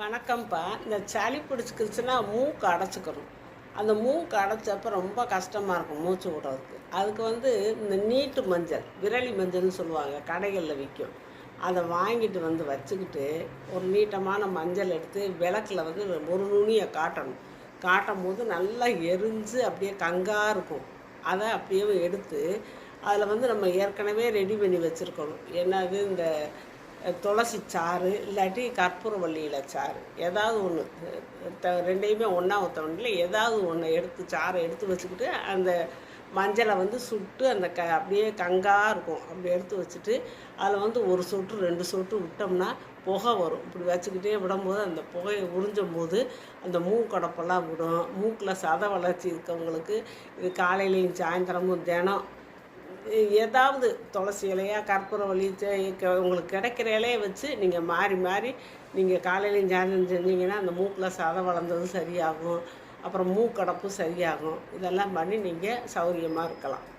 வணக்கம்ப்பா. இந்த சளி பிடிச்சிக்கிச்சுன்னா மூக்கு அடைச்சிக்கணும். அந்த மூக்கு அடைச்சப்ப ரொம்ப கஷ்டமாக இருக்கும் மூச்சு விடுறதுக்கு. அதுக்கு வந்து இந்த நீட்டு மஞ்சள் விரலி மஞ்சள்னு சொல்லுவாங்க கடைகளில் விற்கும் அதை வாங்கிட்டு வந்து வச்சுக்கிட்டு ஒரு நீட்டமான மஞ்சள் எடுத்து விளக்கில் வந்து ஒரு நுனியை காட்டணும். காட்டும் போது நல்லா எரிஞ்சு அப்படியே கங்காக இருக்கும். அதை அப்படியே எடுத்து அதில் வந்து நம்ம ஏற்கனவே ரெடி பண்ணி வச்சுருக்கணும். என்னது இந்த துளசி சாறு இல்லாட்டி கற்பூரவள்ளியில் சாறு. ஏதாவது ஒன்று ரெண்டையுமே ஒன்றா ஊற்றணும்ல ஏதாவது ஒன்று எடுத்து சாறை எடுத்து வச்சுக்கிட்டு அந்த மஞ்சளை வந்து சுட்டு அந்த க அப்படியே கங்காக இருக்கும். அப்படி எடுத்து வச்சுட்டு அதில் வந்து ஒரு சொட்டு ரெண்டு சொட்டு விட்டோம்னா புகை வரும். இப்படி வச்சுக்கிட்டே விடும்போது அந்த புகையை உறிஞ்சும் போது அந்த மூக்கடப்பெல்லாம் விடும். மூக்கில் சத வளர்ச்சி இருக்கவங்களுக்கு இது காலையிலையும் சாயந்தரமும் தினம் ஏதாவது துளசி இலையா கற்பூரவள்ளி செ- க- உங்களுக்கு கிடைக்கிற இலையை வச்சு நீங்கள் மாறி மாறி நீங்கள் காலையிலையும் சாயந்தரம் செஞ்சீங்கன்னா அந்த மூக்கில் சதை வளர்ந்ததும் சரியாகும். அப்புறம் மூக்கடப்பும் சரியாகும். இதெல்லாம் பண்ணி நீங்கள் சௌரியமாக இருக்கலாம்.